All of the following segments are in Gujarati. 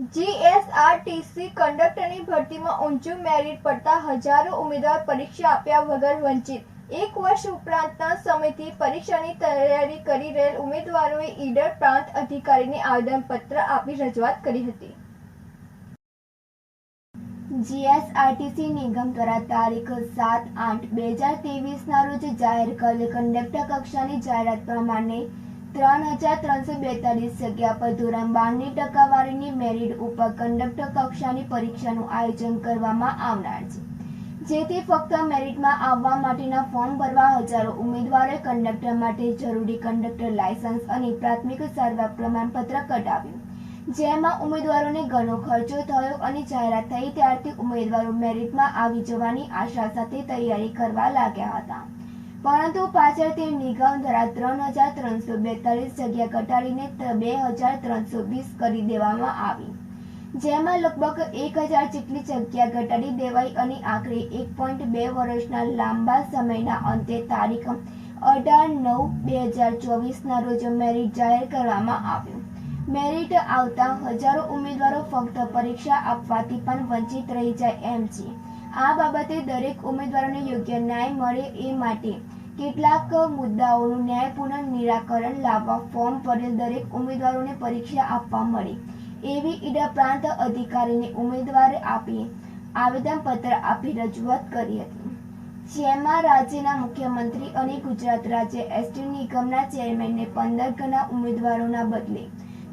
જીએસઆરટીસી કંડક્ટરની ભરતીમાં ઊંચું મેરિટ પડતા હજારો ઉમેદવાર પરીક્ષા આપ્યા વગર વંચિત. એક વર્ષ ઉપરાંતના સમયથી પરીક્ષાની તૈયારી કરી રહેલ ઉમેદવારોએ ઈડર પ્રાંત અધિકારીને આવેદનપત્ર આપી રજૂઆત કરી હતી. જીએસઆરટીસી નિગમ દ્વારા તારીખ સાત આઠ બે હજાર ના રોજ જાહેર કરેલ કંડક્ટર કક્ષાની જાહેરાત પ્રમાણે ત્રણ હજાર ત્રણસો બેતાલીસ જગ્યા પર ધોરણ બારની ટકાવારીની મેરિટ ઉપર કંડક્ટર કક્ષાની પરીક્ષાનું આયોજન કરવામાં આવનાર છે. જેથી ફક્ત મેરિટમાં આવવા માટેના ફોર્મ ભરવા હજારો ઉમેદવારોએ કંડક્ટર માટે જરૂરી કંડક્ટર લાયસન્સ અને પ્રાથમિક સારવાર પ્રમાણપત્ર કઢાવ્યું. જેમાં ઉમેદવારોને ઘણો ખર્ચો થયો અને જાહેરાત થઈ ત્યારથી ઉમેદવારો મેરિટમાં આવી જવાની આશા સાથે તૈયારી કરવા લાગ્યા હતા. પરંતુ પાછળ તે નિગમ દ્વારા ત્રણ હજાર ત્રણસો બેતાલીસ જગ્યા ઘટાડીને બે હજાર ત્રણસો વીસ કરી દેવામાં આવી. જેમાં લગભગ એક હજાર જેટલી જગ્યા ઘટાડી દેવાઈ અને આખરે એક પોઈન્ટ બે વર્ષના લાંબા સમયના અંતે તારીખ અઢાર નવ બે હજાર ચોવીસના રોજ મેરિટ જાહેર કરવામાં આવ્યું. મેરિટ આવતા હજારો ઉમેદવારો ફક્ત પરીક્ષા આપવાથી પણ વંચિત રહી જાય એમ છે. આ બાબતે દરેક ઉમેદવારોને યોગ્ય ન્યાય મળે એ માટે કેટલાક મુદ્દાઓનું ન્યાયપૂર્ણ નિરાકરણ લાવવા ફોર્મ ભરેલ દરેક ઉમેદવારોને પરીક્ષા આપવા મળે. એવી ઈડા પ્રાંત અધિકારીને ઉમેદવારે આપી આવેદનપત્ર આપી રજૂઆત કરી હતી. જેમાં રાજ્યના મુખ્યમંત્રી અને ગુજરાત રાજ્ય એસટી નિગમના ચેરમેનને પંદર ગણા ઉમેદવારોના બદલે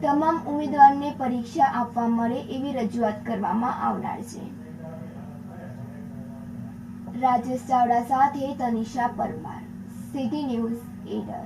તમામ ઉમેદવારને પરીક્ષા આપવા મળે એવી રજૂઆત કરવામાં આવનાર છે. રાજેશ ચાવડા સાથે તનિષા પરમાર સિટી ન્યૂઝ ઈડર